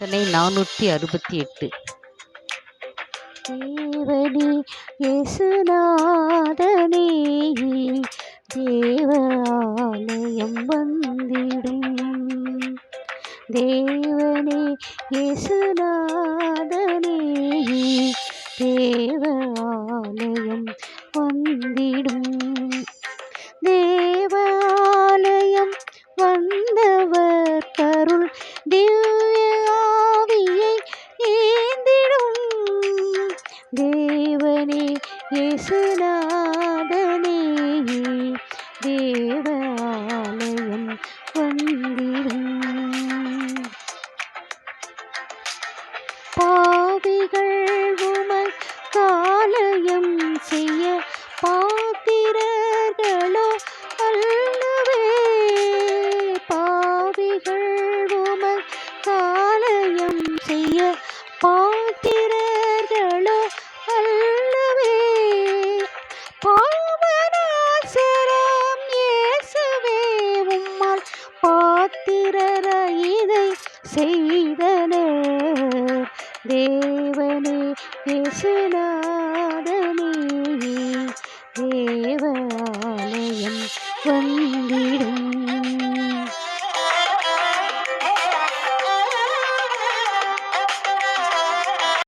கீர்த்தனை நானூற்றி அறுபத்தி எட்டு தேவனே இயேசுநாதனே தேவாலயம் வந்திடும் தேவனே இயேசுநாதனே தேவாலயம் வந்திடும் தேவாலயம் வந்தவர் கருள் தேவ தேவனே இயேசுநாதனே தேவாலயம் வந்திடும். பாவிகள் உமர் காலயம் செய்ய பாத்திரர்களோ அல்லவே பாவிகள் உமர் காலயம் செய்ய பா பாத்திரர இதை செய்தனே. தேவனே இயேசுநாதனே தேவாலயம் வந்த